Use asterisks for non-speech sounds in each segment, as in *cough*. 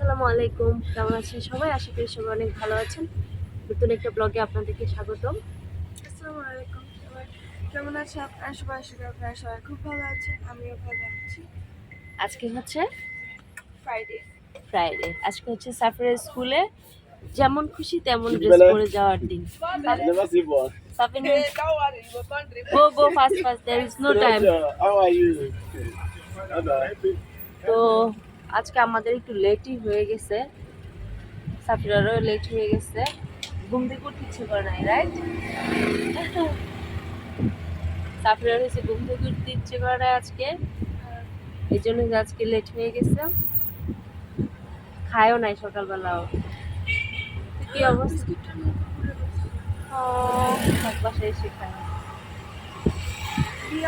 আসসালামু আলাইকুম। কেমন আছেন সবাই? আশা করি সবাই অনেক ভালো আছেন। নতুন একটা ব্লগে আপনাদেরকে স্বাগতম। আসসালামু আলাইকুম সবাই। কেমন আছে আপনারা সবাই? আশা করি আপনারা সবাই খুব ভালো আছেন। আমিও ভালো আছি। আজকে হচ্ছে ফ্রাইডে ফ্রাইডে আজকে হচ্ছে সাফিরের স্কুলে যেমন খুশি তেমন ড্রেস পরে যাওয়ার দিন। Go go fast fast there is no time. তো আজকে আমাদের একটু লেটই হয়ে গেছে। সাফিরারও লেট হয়ে গেছে। ঘুম থেকে উঠতে ইচ্ছে করে নাই রাইট সাফিরার হয়েছে, ঘুম থেকে উঠতে ইচ্ছে করে নাই আজকে। এই জন্য আজকে লেট হয়ে গেছে। খায়ও নাই সকালবেলাও। কি অবস্থা? বাসায় এসে খায়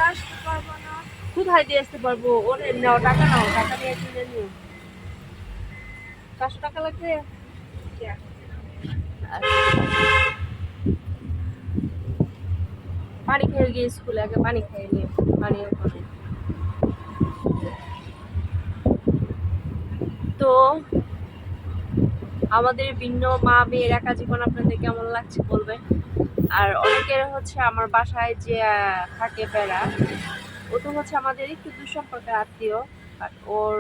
আসতে পারব না। কোথায় দিয়ে আসতে পারব? ওরে নাও টাকা নাও, টাকা দিয়ে কিনে নিও। পাঁচশো টাকা লাগবে। পানি খেয়ে গিয়ে স্কুলে আগে পানি খেয়ে নিও পানি তো, আমাদের ভিন্ন মা মেয়ের একা জীবন আপনাদের কেমন লাগছে বলবেন? আর অনেকের হচ্ছে আমার বাসায় যে থাকে বেড়া ও তো হচ্ছে আমাদের একটু দুঃসম্পর্কের আত্মীয় আর ওর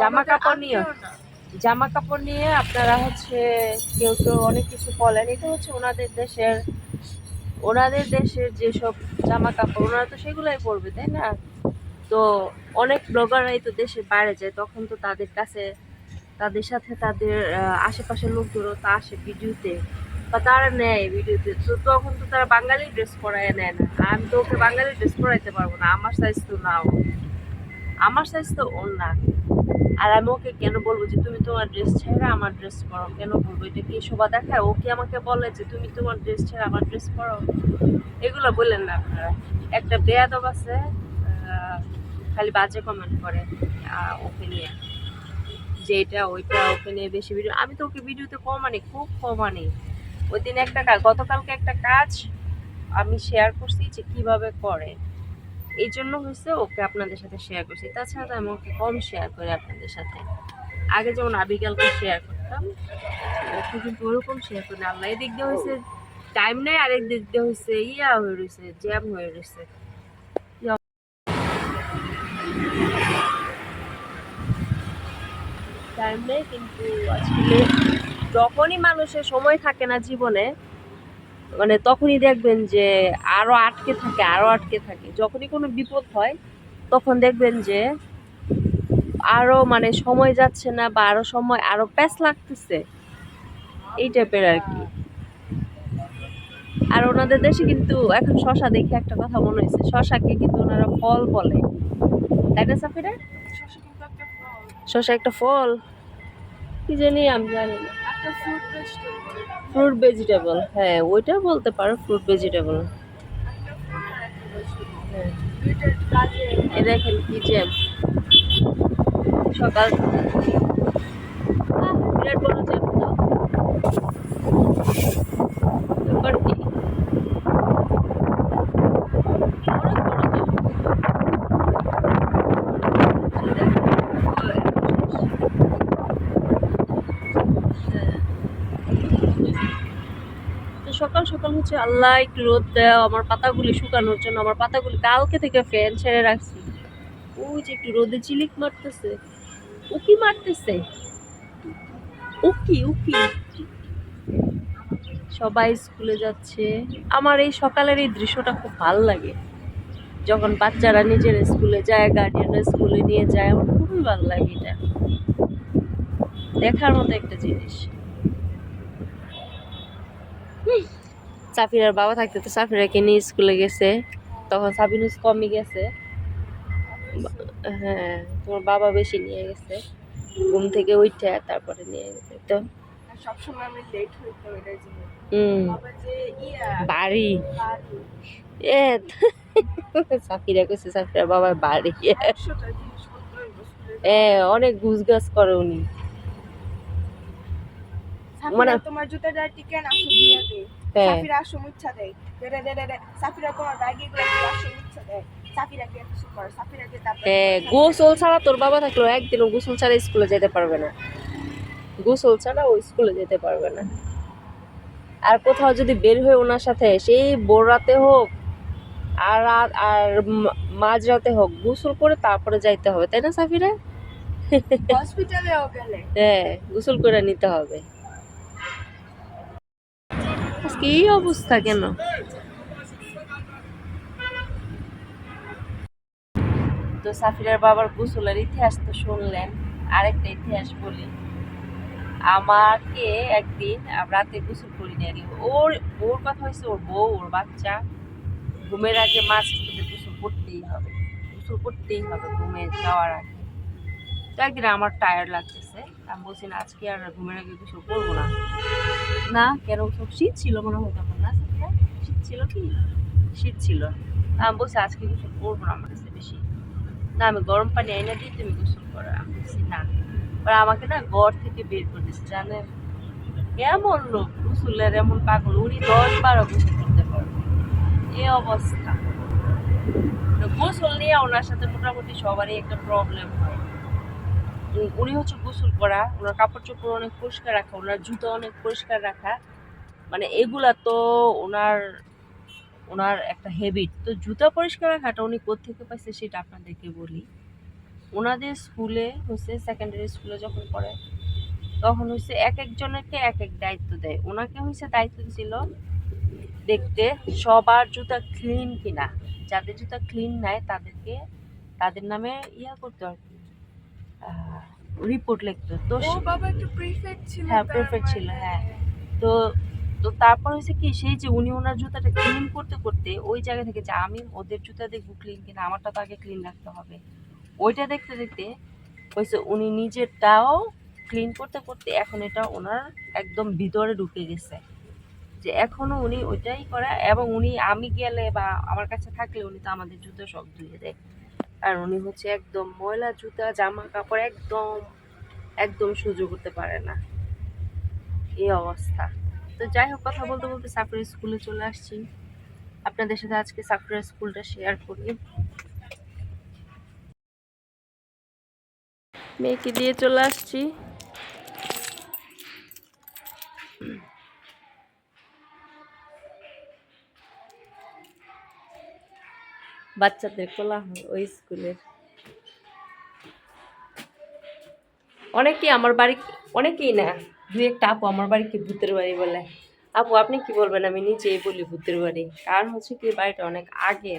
জামা কাপড় নিয়ে। জামা কাপড় নিয়ে আপনারা হচ্ছে কেউ কেউ অনেক কিছু বলেন। এটা হচ্ছে ওনাদের দেশের ওনাদের দেশের যেসব জামা কাপড় ওনারা তো সেগুলাই পরবে তাই না? তো অনেক ব্লগাররাই তো দেশের বাইরে যায় তখন তো তাদের কাছে তাদের সাথে তাদের আশেপাশের লোকদেরও তা আসে ভিডিওতে। বা তারা নেয় ভিডিওতে তো। তখন তো তারা বাঙালি ড্রেস পরায় নেয় না। আমি তো ওকে বাঙালি ড্রেস পরাইতে পারব না। আমার সাইজ তো নাও। আমার সাইজ তো ওর না। আর আমি ওকে কেন বলব যে তুমি তোমার ড্রেস ছেড়ে আমার ড্রেস পরো কেন বলব? এটা কি শোভা দেখায়? ও কি আমাকে বলে যে তুমি তোমার ড্রেস ছেড়ে আমার ড্রেস পরো এগুলো বললেন না আপনারা। একটা বেয়াদব আছে খালি বাজে কমেন্ট করে ওকে নিয়ে। যে এটা, ওইটা ওকে নিয়ে বেশি ভিডিও আমি তো ওকে ভিডিওতে কমানি খুব কমানি ওই দিন একটা কাজ, গতকালকে একটা কাজ আমি শেয়ার করছি যে কীভাবে করে। এই জন্য হয়েছে ওকে আপনাদের সাথে শেয়ার করছি। তাছাড়া তো আমি ওকে কম শেয়ার করি আপনাদের সাথে। আগে যেমন আবিকালকে শেয়ার করতাম ওকে কিন্তু ওরকম শেয়ার করি। আল্লাহ, এদিক দিয়ে হয়েছে টাইম নেই, আরেক দিক দিয়ে হয়েছে ইয়া হয়ে রয়েছে জ্যাম হয়ে রয়েছে টাইম নেই, কিন্তু আসলে যখনই মানুষের সময় থাকে না জীবনে মানে তখনই দেখবেন যে আরও আটকে থাকে আরও আটকে থাকে। যখনই কোনো বিপদ হয় তখন দেখবেন যে আরও মানে সময় যাচ্ছে না বা আরও সময় আরও প্যাস লাগতেছে। এই টাইপের আর কি। আর ওনাদের দেশে কিন্তু এখন শশা দেখে একটা কথা মনে হয়েছে শশাকে কিন্তু ওনারা ফল বলে। তাই না সাফিরা? শশা একটা ফল? কি জানি আমি জানি না। ফ্রুট ভেজিটেবল হ্যাঁ ওইটা বলতে পারো ফ্রুট ভেজিটেবল ভেজিটেবল হ্যাঁ। কাজে এ দেখেন কি জ্যাম সকাল বিরাট বড় জ্যাম তো ব্যাপার কি অনেক বড় জ্যাম তো সকাল সকাল হচ্ছে, আল্লাহ, একটু রোদ দেয় আমার পাতাগুলি শুকানোর জন্য, আমার পাতাগুলি কালকে থেকে ফ্যান ছেড়ে রাখছি। ওই যে একটু রোদে চিলিক মারতেছে। উকি মারতেছে? উকি উকি সবাই স্কুলে যাচ্ছে। আমার এই সকালের এই দৃশ্যটা খুব ভালো লাগে। যখন বাচ্চারা নিজের স্কুলে যায় গার্ডিয়ানরা স্কুলে নিয়ে যায়, আমার খুবই ভালো লাগে এটা। দেখার মতো একটা জিনিস। সাফিরার বাবা থাকতে তো সাফিরাকে নিয়ে স্কুলে গেছে? তখন সাবিনুস কমই গেছে। হ্যাঁ তোমার বাবা বেশি নিয়ে গেছে। ঘুম থেকে উঠে তারপরে নিয়ে গেছে। তো বাড়ি। এ সাফিরা কইছে সাফিরার বাবার বাড়ি। এ অনেক গুজগাছ করে উনি। মানে- তোমার জুতাটা দে হ্যাঁ সাফিরা দেয় সাফিরা তোমারগুলো দেয় গোসল ছাড়া তোর বাবা থাকলেও একদিনও গোসল ছাড়া স্কুলে যেতে পারবে না। গোসল ছাড়া ও স্কুলে যেতে পারবে না। আর কোথাও যদি বের হয়ে ওনার সাথে সেই ভোর রাতে হোক আর রাত- আর মাঝরাতে হোক গোসল করে তারপরে যাইতে হবে তাই না সাফিরা? হসপিটালেও গেলে। হ্যাঁ গোসল করে নিতে হবে। এই অবস্থা কেন? তো সাফিরার বাবার গোসলের ইতিহাস তো শুনলেন, আরেকটা ইতিহাস বলি। আমাকে একদিন রাতে গোসল করিনি আর কি। ওর ওর কথা হয়েছে ওর বউ, ওর বাচ্চা। ঘুমের আগে মাছ খেতে গোসল করতেই হবে। গোসল করতেই হবে ঘুমে যাওয়ার আগে। তো একদিন আমার টায়ার্ড লাগতেছে। আমি বলছি, না, আজকে আর ঘুমের আগে গোসল করব না। না, কেন? সব শীত ছিল মনে হয় তখন না শীত ছিল কি? শীত ছিল। আমি বলছি, আজকে গোসল করব না আমার কাছে বেশি। না, আমি গরম পানি এনে দিই, তুমি গোসল করো। আমি বলছি, না। এবার আমাকে না ঘর থেকে বের করে দিচ্ছে জানেন এমন লোক গোসলের এমন পাগল, উনি দশ বারো গোসল করতে পারবে। এ অবস্থা। গোসল নিয়ে ওনার সাথে মোটামুটি সবারই একটা প্রবলেম হয়। উনি- হচ্ছে গোসল করা, ওনার কাপড় চোপড় অনেক পরিষ্কার রাখা, ওনার জুতো অনেক পরিষ্কার রাখা। মানে এগুলা তো ওনার ওনার একটা হ্যাবিট তো জুতা পরিষ্কার রাখাটা উনি কোত্থেকে পাইছে সেটা আপনাদেরকে বলি। ওনাদের স্কুলে হচ্ছে সেকেন্ডারি স্কুলে যখন পড়ে, তখন হচ্ছে এক একজনকে এক এক দায়িত্ব দেয়। ওনাকে হচ্ছে দায়িত্ব ছিল দেখতে সবার জুতা ক্লিন কিনা। যাদের জুতা ক্লিন নাই তাদেরকে, তাদের নামে ইয়া করতে আর রিপোর্ট লিখতো তো বাবা একটু প্রিফেক্ট ছিল হ্যাঁ, তার ছিল, মানে। হ্যাঁ। তো তো তারপর হয়েছে কি সেই যে উনি ওনার জুতাটা ক্লিন করতে করতে ওই জায়গা থেকে যে আমি ওদের জুতা দেখব ক্লিন কিনা আমারটা তো আগে ক্লিন রাখতে হবে ওইটা দেখতে দেখতে হয়েছে উনি নিজেরটাও ক্লিন করতে করতে এখন এটা ওনার একদম ভিতরে ঢুকে গেছে যে এখনও উনি ওইটাই করে এবং উনি আমি গেলে বা আমার কাছে থাকলে উনি তো আমাদের জুতো সব ধুয়ে দেয় আর উনি হচ্ছে একদম ময়লা জুতা, জামা কাপড় একদম একদম সুযোগ করতে পারে না। এই অবস্থা। তো যাই হোক, কথা বলতে বলতে সাফরিয়া স্কুলে চলে আসছি। আপনাদের সাথে আজকে সাফরিয়া স্কুলটা শেয়ার করি। মেয়েকে দিয়ে চলে আসছি। বাচ্চাদের কোলাহল ওই স্কুলের অনেকেই আমার বাড়ি, অনেকেই না, দুই একটা আপু আমার বাড়িকে ভূতের বাড়ি বলে। আপু, আপনি কি বলবেন? আমি নিজেই বলি ভূতের বাড়ি। কারণ হচ্ছে কি, বাড়িটা অনেক আগে।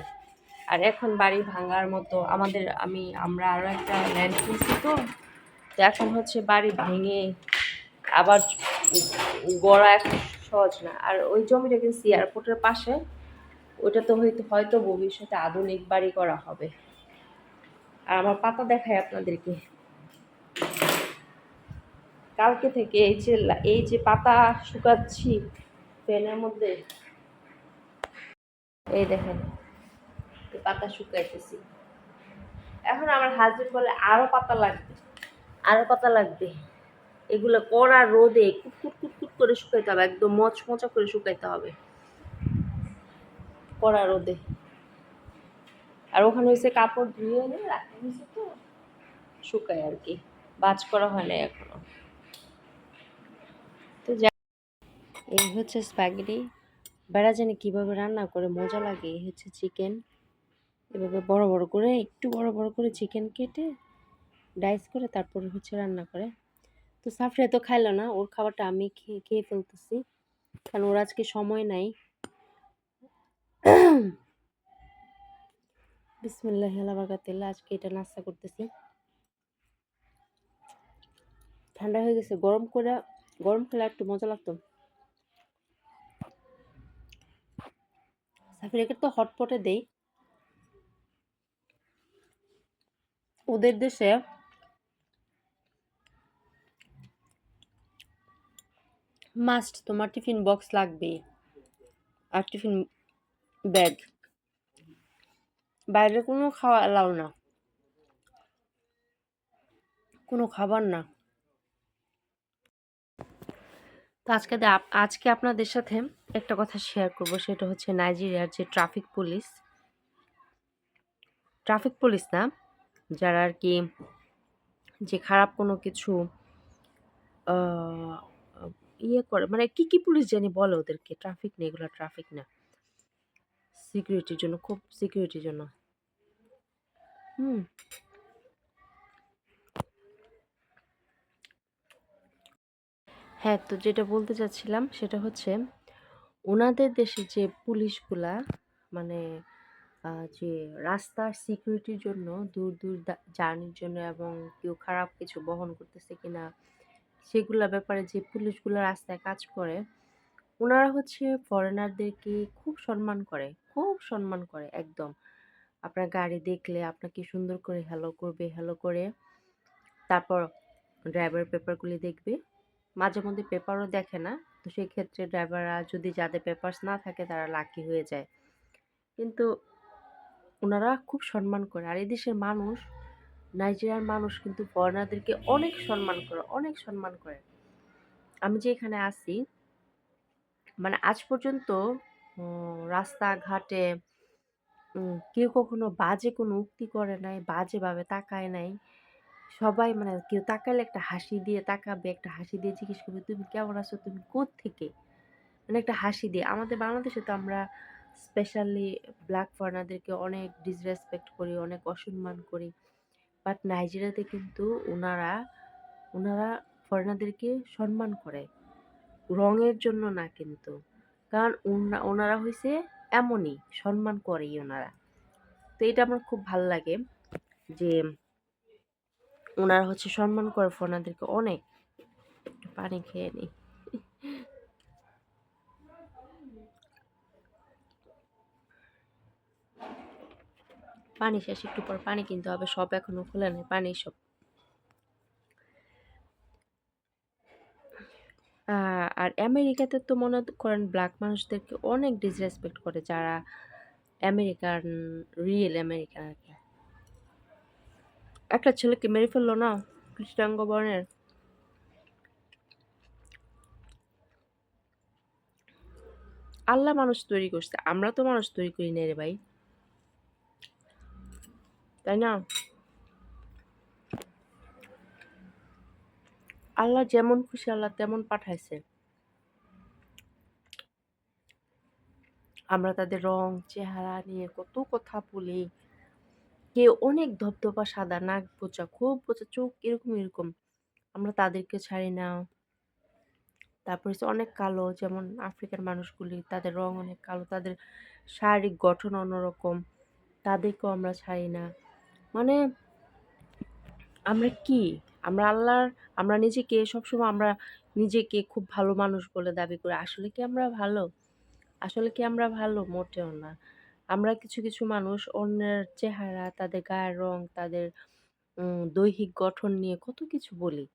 আর এখন বাড়ি ভাঙার মতো আমাদের, আমি, আমরা আরও একটা ল্যান্ড কিনছি তো। তো এখন হচ্ছে বাড়ি ভেঙে আবার গড়া এখন সহজ না। আর ওই জমিটা কিন্তু এয়ারপোর্টের পাশে। ওইটা তো হয়তো হয়তো ভবিষ্যতে আধুনিক বাড়ি করা হবে। আর আমার পাতা দেখায় আপনাদেরকে। কালকে থেকে এই যে এই যে পাতা শুকাচ্ছি ফ্যানের মধ্যে, এই দেখেন পাতা শুকাইতেছি। এখন আমার হাজবেন্ড বলে, আরও পাতা লাগবে, আরও পাতা লাগবে। এগুলো কড়া রোদে কুটকুট কুটকুট করে শুকাইতে হবে, একদম মচমচা করে শুকাইতে হবে। কড়া রোদে। আর ওখানে হয়েছে কাপড় ধুয়ে এনে রাখা হয়েছে তো, শুকায় আর কি। বাজ করা হয় না এখনও। তো এই হচ্ছে স্প্যাগেটি বেড়া জানি কীভাবে রান্না করে, মজা লাগে। এই হচ্ছে চিকেন। এভাবে বড় বড় করে, একটু বড় বড় করে চিকেন কেটে, ডাইস করে তারপরে হচ্ছে রান্না করে। তো সাফরিয়া তো খাইলো না, ওর খাবারটা আমি খেয়ে খেয়ে ফেলতেছি। কারণ ওর আজকে সময় নাই। বিসমিল্লাহ আলাবাকাতিল্লা আজকে এটা নাস্তা করতেছি। ঠান্ডা হয়ে গেছে, গরম করে, গরম খেলে একটু মজা লাগতো। সাফিরাকে তো হটপটে দেই। ওদের দেশে মাস্ট তোমার টিফিন বক্স লাগবে আর টিফিন ব্যাগ। বাইরে কোনো খাওয়া এলাও না। কোনো খাবার না। তো আজকে আজকে আপনাদের সাথে একটা কথা শেয়ার করব, সেটা হচ্ছে নাইজেরিয়ার যে ট্রাফিক পুলিশ ট্রাফিক পুলিশ না, যারা আর কি যে খারাপ কোনো কিছু ইয়ে করে মানে কি কি পুলিশ জানি বলে ওদেরকে ট্রাফিক না, এগুলো ট্রাফিক না। সিকিউরিটির জন্য, খুব সিকিউরিটির জন্য। হুম। হ্যাঁ তো যেটা বলতে চাচ্ছিলাম সেটা হচ্ছে ওনাদের দেশে যে পুলিশগুলা মানে যে রাস্তার সিকিউরিটির জন্য দূর দূর জার্নির জন্য এবং কেউ খারাপ কিছু বহন করতেছে কিনা, সেগুলা ব্যাপারে যে পুলিশগুলো রাস্তায় কাজ করে ওনারা হচ্ছে ফরেনারদেরকে খুব সম্মান করে। খুব সম্মান করে, একদম। আপনার গাড়ি দেখলে আপনাকে সুন্দর করে হ্যালো করবে হ্যালো করে। তারপর ড্রাইভার পেপারগুলি দেখবে। মাঝে মধ্যে পেপারও দেখে না, তো সেই ক্ষেত্রে ড্রাইভাররা যদি যাদের পেপারস না থাকে তারা লাকি হয়ে যায়। কিন্তু ওনারা খুব সম্মান করে। আর এই দেশের মানুষ নাইজেরিয়ার মানুষ কিন্তু ফরেনারদেরকে অনেক সম্মান করে, অনেক সম্মান করে। আমি যে এখানে আছি মানে আজ পর্যন্ত রাস্তাঘাটে কেউ কখনো বাজে কোনো উক্তি করে নাই, বাজেভাবে তাকায় নাই। সবাই মানে কেউ তাকালে একটা হাসি দিয়ে তাকাবে, একটা হাসি দিয়ে জিজ্ঞেস করবে, তুমি কেমন আছো? তুমি থেকে মানে একটা হাসি দিয়ে। আমাদের বাংলাদেশে তো আমরা স্পেশালি ব্ল্যাক ফরেনারদেরকে অনেক ডিসরেসপেক্ট করি, অনেক অসম্মান করি। বাট নাইজেরিয়াতে কিন্তু ওনারা ওনারা ফরেনারদেরকে সম্মান করে। রঙের জন্য না কিন্তু। কারণ ওনা- ওনারা হয়েছে এমনই, সম্মান করেই ওনারা। তো এটা আমার খুব ভালো লাগে যে ওনারা হচ্ছে সম্মান করে ফরেনারদেরকে অনেক। পানি খেয়ে নিই পানি শেষ, একটু পর পানি কিনতে হবে, সব এখনও খোলা নেই, পানি সব আর আমেরিকাতে তো মনে করেন ব্ল্যাক মানুষদেরকে অনেক ডিসরেসপেক্ট করে যারা আমেরিকান রিয়েল আমেরিকান আর কি। একটা ছেলেকে মেরে ফেলল না? কৃষ্ণাঙ্গ বর্ণের? আল্লাহ মানুষ তৈরি করছে, আমরা তো মানুষ তৈরি করি না রে ভাই। তাই না? আল্লাহ যেমন খুশি, আল্লাহ তেমন পাঠাইছে। আমরা তাদের রং, চেহারা নিয়ে কত কথা বলি। কেউ অনেক ধবধবা সাদা নাক বোচা খুব বোচা চোখ এরকম এরকম। আমরা তাদেরকে ছাড়ি না। তারপর হচ্ছে অনেক কালো, যেমন আফ্রিকার মানুষগুলি, তাদের রং অনেক কালো, তাদের শারীরিক গঠন অন্যরকম, তাদেরকেও আমরা ছাড়ি না। মানে আমরা কি? আমরা আল্লাহর, আমরা নিজেকে, সবসময় আমরা নিজেকে খুব ভালো মানুষ বলে দাবি করি। আসলে কি আমরা ভালো? আসলে কি আমরা ভালো? মোটেও না। আমরা কিছু কিছু মানুষ অন্যের চেহারা, তাদের গায়ের রং, তাদের দৈহিক গঠন নিয়ে কত কিছু বলি।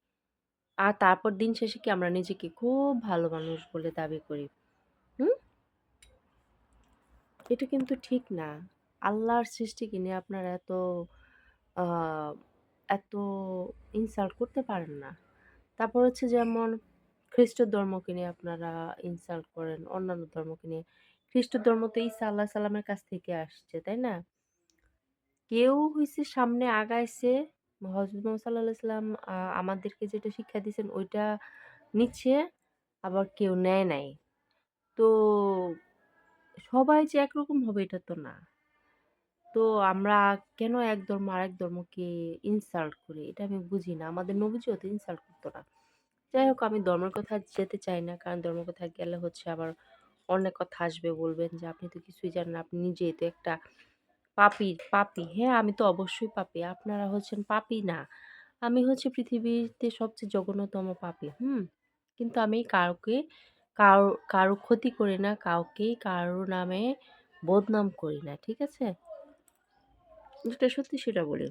আর তারপর দিন শেষে কি আমরা নিজেকে খুব ভালো মানুষ বলে দাবি করি? হুম? এটা কিন্তু ঠিক না। আল্লাহর সৃষ্টিকে নিয়ে আপনারা এত এত ইনসাল্ট করতে পারেন না। তারপর হচ্ছে যেমন খ্রিস্ট ধর্মকে নিয়ে আপনারা ইনসাল্ট করেন, অন্যান্য ধর্মকে নিয়ে। খ্রিস্ট ধর্ম তো ঈসা আল্লাহ সাল্লামের কাছ থেকে আসছে, তাই না? কেউ হয়েছে সামনে আগাইছে হজরত মোহাম্মদ সাল্লাম আমাদেরকে যেটা শিক্ষা দিয়েছেন ওইটা নিচ্ছে, আবার কেউ নেয় নাই। তো সবাই যে একরকম হবে এটা তো না। তো আমরা কেন এক ধর্ম আরেক ধর্মকে ইনসাল্ট করি? এটা আমি বুঝি না। আমাদের নবীজিও অত ইনসাল্ট করতো না। যাই হোক, আমি ধর্মের কথা যেতে চাই না, কারণ ধর্মের কথা গেলে হচ্ছে আবার অনেক কথা আসবে বলবেন যে, আপনি তো কিছুই জানেন আপনি নিজেই তো একটা পাপি পাপি। হ্যাঁ আমি তো অবশ্যই পাপি। আপনারা হচ্ছেন পাপি না। আমি হচ্ছে পৃথিবীতে সবচেয়ে জঘন্যতম পাপি। হুম? কিন্তু আমি কাউকে, কারও কারও ক্ষতি করি না কাউকে কারও নামে বদনাম করি না। ঠিক আছে? যেটা সত্যি সেটা বলি।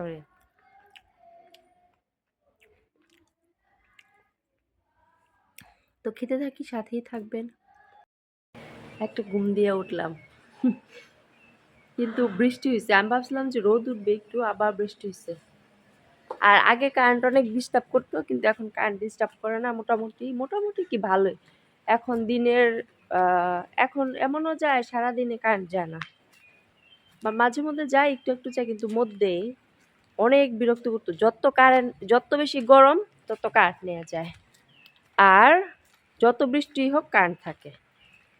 সরি তো খেতে থাকি, সাথেই থাকবেন। একটা ঘুম দিয়ে উঠলাম। কিন্তু বৃষ্টি হয়েছে আমি ভাবছিলাম যে রোদ উঠবে, একটু আবার বৃষ্টি হয়েছে আর আগে কারেন্ট অনেক ডিস্টার্ব করতো, কিন্তু এখন কারেন্ট ডিস্টার্ব করে না, মোটামুটি মোটামুটি কি ভালোই। এখন দিনের এখন এমনও যায় সারা দিনে কারেন্ট যায় না। বা মাঝে মধ্যে যায় একটু একটু যায় কিন্তু মধ্যে অনেক বিরক্ত করতো যত কারেন্ট, যত বেশি গরম, তত কারেন্ট নেওয়া যায়। আর যত বৃষ্টি হোক, কারেন্ট থাকে।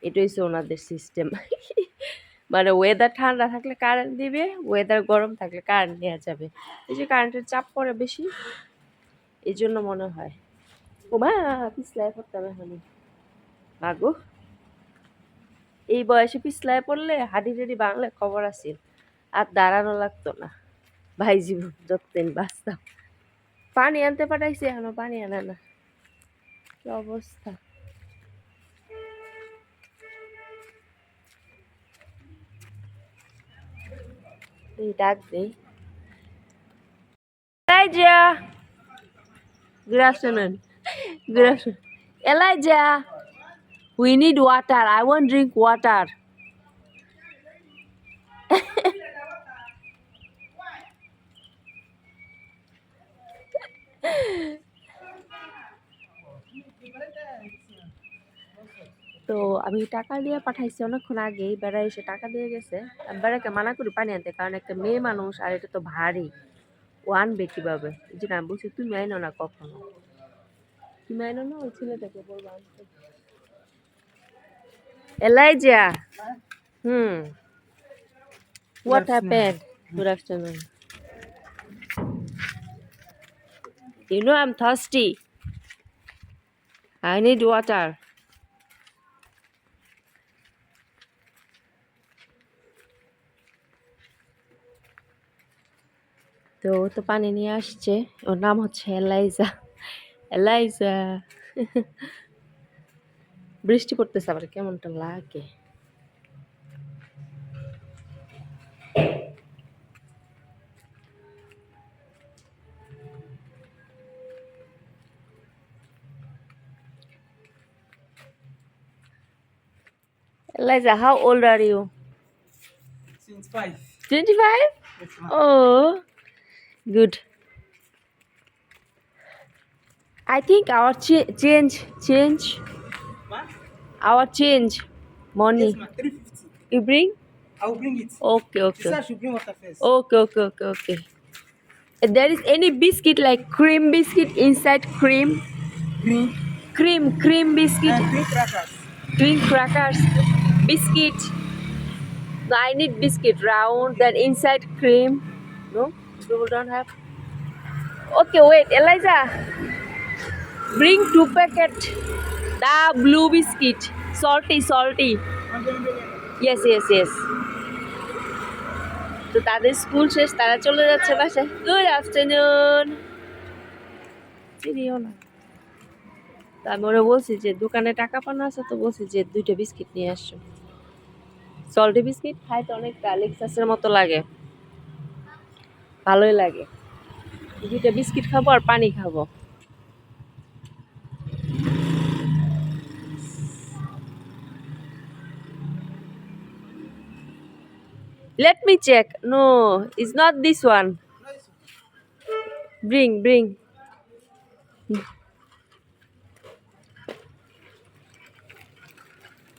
এটাই হচ্ছে ওনাদের সিস্টেম *laughs* মানে ওয়েদার ঠান্ডা থাকলে কারেন্ট দিবে ওয়েদার গরম থাকলে কারেন্ট নেওয়া যাবে। এই যে কারেন্টের চাপ পড়ে বেশি এই জন্য মনে হয়। ও মা পিছলায় পড়তাম এখনই। মাগো, এই বয়সে পিছলায় পড়লে হাডি টাডি বাংলা খবর আছে আর দাঁড়ানো লাগতো না। ভাই জীবন যতদিন বাঁচতাম পানি আনতে পাঠাইছি এখনও পানি আনে না কি অবস্থা এই ডাক দেই Elijah. Good afternoon. Good afternoon. Elijah, we need water. I want drink water. তো আমি টাকা দিয়ে পাঠাইছি অনেকক্ষণ আগেই বেড়া এসে টাকা দিয়ে গেছে। বেড়াকে মানা করি পানি আনতে কারণ একটা মেয়ে মানুষ আর এটা তো ভারী। ও আনবে কীভাবে? এই জন্য আমি বলছি তুমি আইনো না কখনো। তুমি আইনো না ওই ছেলেটাকে বলব আনতে। Eliza! Hmm. What happened good afternoon You know I'm thirsty. I need water. তো ও তো পানি নিয়ে আসছে ওর নাম হচ্ছে এলাইজা এলাইজা বৃষ্টি পড়তেছে আবার কেমনটা লাগে Eliza, how old are you? Since five. 25? Yes, ma'am. Oh, good. I think our ch- change, change, Ma'am? our change, money. Yes, ma'am. Three fifty. You bring? I will bring it. Okay, okay. Should bring water first. Okay, okay, okay, okay. If there is any biscuit like cream biscuit inside cream, Green cream, cream biscuit, and green crackers. green crackers, biscuit. No, I need biscuit round, then inside cream. No, you don't have. Okay, wait, Eliza. Bring two packet. The blue biscuit, salty, salty. Yes, yes, yes. তো তাদের school শেষ তারা চলে যাচ্ছে বাসায় good afternoon চিনিও না তা বলছি যে দোকানে টাকা পানো আছে তো বলছি যে দুইটা বিস্কিট নিয়ে আসছো সল্টি বিস্কিট খাইতে অনেকটা লেক্সাসের মতো লাগে ভালোই লাগে দুইটা বিস্কিট খাব আর পানি খাব Let me check. No, it's not this one. Bring, bring.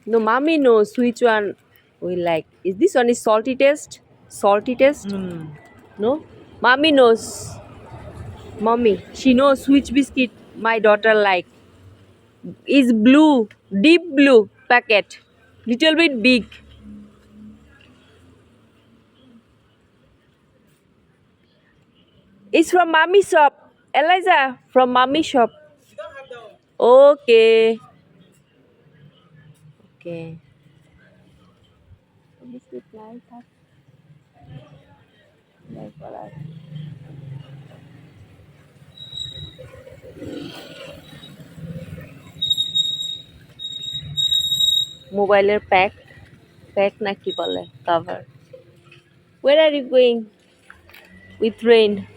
No, mommy knows which one we like. Is this one is salty taste? Salty taste? Mm. No? Mommy knows. Mommy, she knows which biscuit my daughter like. Is blue, deep blue packet, little bit big. It's from mommy shop. Eliza, from mommy shop. Okay. Okay. Biscuit like করার মোবাইলের pack pack না কি বলে cover where are you going with rain.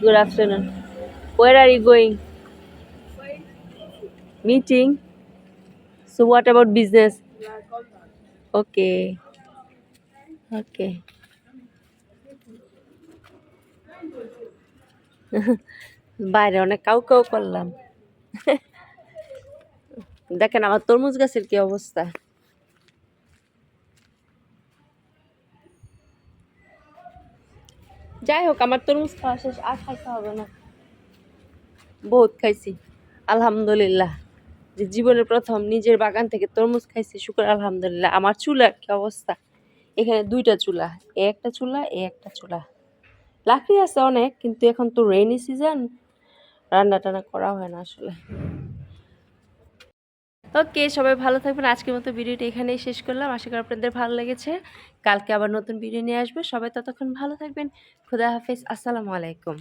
Good afternoon. Where are you going? Meeting. So what about business? Okay. Okay. বাইরে অনেক cow cow করলাম। দেখেন আমার তরমুজ গাছের কি অবস্থা। যাই হোক, আমার তরমুজ খাওয়া শেষ, আর খাইতে হবে না। বহুত খাইছি, আলহামদুলিল্লাহ। যে জীবনের প্রথম নিজের বাগান থেকে তরমুজ খাইছি, শুক্র, আলহামদুলিল্লাহ। আমার চুলার কি অবস্থা? এখানে দুইটা চুলা, এ একটা চুলা, এ একটা চুলা। লাকড়ি আছে অনেক, কিন্তু এখন তো রেইনি সিজন রান্না টান্না করা হয় না আসলে। ওকে সবাই ভালো থাকবেন। আজকের মতো ভিডিওটা এখানেই শেষ করলাম। আশা করি আপনাদের ভালো লেগেছে। কালকে আবার নতুন ভিডিও নিয়ে আসবে। সবাই ততক্ষণ ভালো থাকবেন। খুদা হাফেজ। আসসালামু আলাইকুম।